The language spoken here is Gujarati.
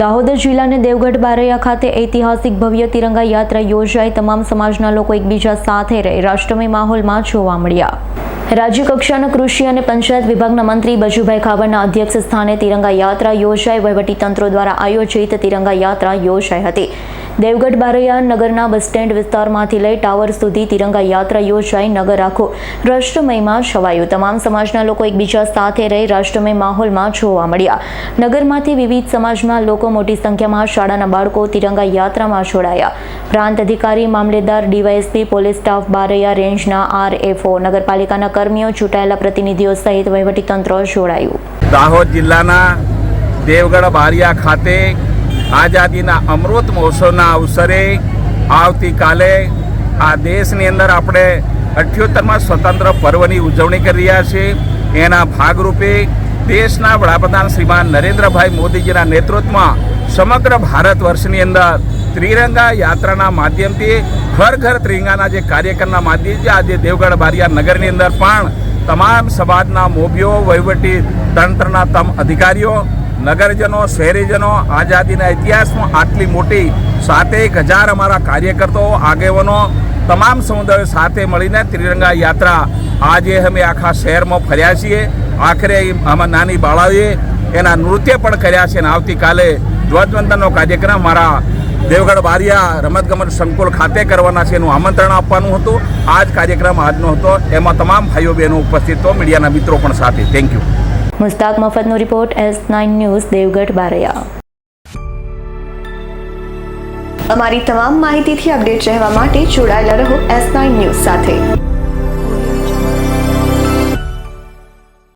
દાહોદ જિલ્લાને દેવગઢ બારૈયા ખાતે ઐતિહાસિક ભવ્ય તિરંગા યાત્રા યોજાઈ. તમામ સમાજના લોકો એકબીજા સાથે રહી. રાષ્ટ્રમય માહોલમાં જોવા મળ્યા. રાજ્ય કક્ષાના કૃષિ અને પંચાયત વિભાગના મંત્રી બજુભાઈ ખાબડના અધ્યક્ષ સ્થાને તિરંગા યાત્રા યોજાઈ. વહીવટીતંત્રો દ્વારા આયોજિત તિરંગા યાત્રા યોજાઈ હતી. દેવગઢ બારૈયા નગરના બસ સ્ટેન્ડ વિસ્તારમાંથી લઈ ટાવર સુધી તિરંગા યાત્રા યોજાઈ, નગર આખો રાષ્ટ્રમયમાં છવાયું. તમામ સમાજના લોકો એકબીજા સાથે રહી રાષ્ટ્રમય માહોલમાં જોવા મળ્યા. નગરમાંથી વિવિધ સમાજના લોકો મોટી સંખ્યામાં શાળાના બાળકો તિરંગા યાત્રામાં જોડાયા. પ્રાંત અધિકારી, મામલેદાર, ડીવાયએસપી, પોલીસ સ્ટાફ, બારૈયા રેન્જના આરએફઓ, નગરપાલિકાના કર્મીઓ, ચૂંટાયેલા પ્રતિનિધિઓ સહિત વહીવટીતંત્ર જોડાયું. દાહોદ જિલ્લાના દેવગઢ બારિયા ખાતે આઝાદીના અમૃત મહોત્સવના અવસરે આવતીકાલે આ દેશની અંદર આપણે અઠ્યોતરમાં સ્વતંત્ર પર્વની ઉજવણી કરી રહ્યા છીએ. એના ભાગરૂપે દેશના વડાપ્રધાન શ્રીમાન નરેન્દ્રભાઈ મોદીજીના નેતૃત્વમાં સમગ્ર ભારત વર્ષની અંદર ત્રિરંગા યાત્રાના માધ્યમથી ઘર ઘર ત્રિરંગાના જે કાર્યક્રમના માધ્યમથી આજે દેવગઢ બારિયા નગરની અંદર પણ તમામ સમાજના મોભીઓ, વહીવટી તંત્રના તમ અધિકારીઓ નગરજનો, શહેરીજનો, આઝાદીના ઇતિહાસમાં આટલી મોટી સાતેક હજાર અમારા કાર્યકર્તાઓ, આગેવાનો, તમામ સમુદાયો સાથે મળીને ત્રિરંગા યાત્રા આજે અમે આખા શહેરમાં ફર્યા છીએ. આખરે આમાં નાની બાળાઓએ એના નૃત્ય પણ કર્યા છે અને આવતીકાલે ધ્વજવંદનનો કાર્યક્રમ મારા દેવગઢ બારિયા રમતગમત સંકુલ ખાતે કરવાના છે એનું આમંત્રણ આપવાનું હતું. આ જ કાર્યક્રમ આજનો હતો. એમાં તમામ ભાઈઓ બહેનો ઉપસ્થિત હતો મીડિયાના મિત્રો પણ સાથે. Thank you Mustak મફતનો report S nine news Devgadh Baraiya અમારી તમામ માહિતીથી અપડેટ રહેવા માટે જોડાયેલા રહો એસ નાઇન ન્યૂઝ સાથે.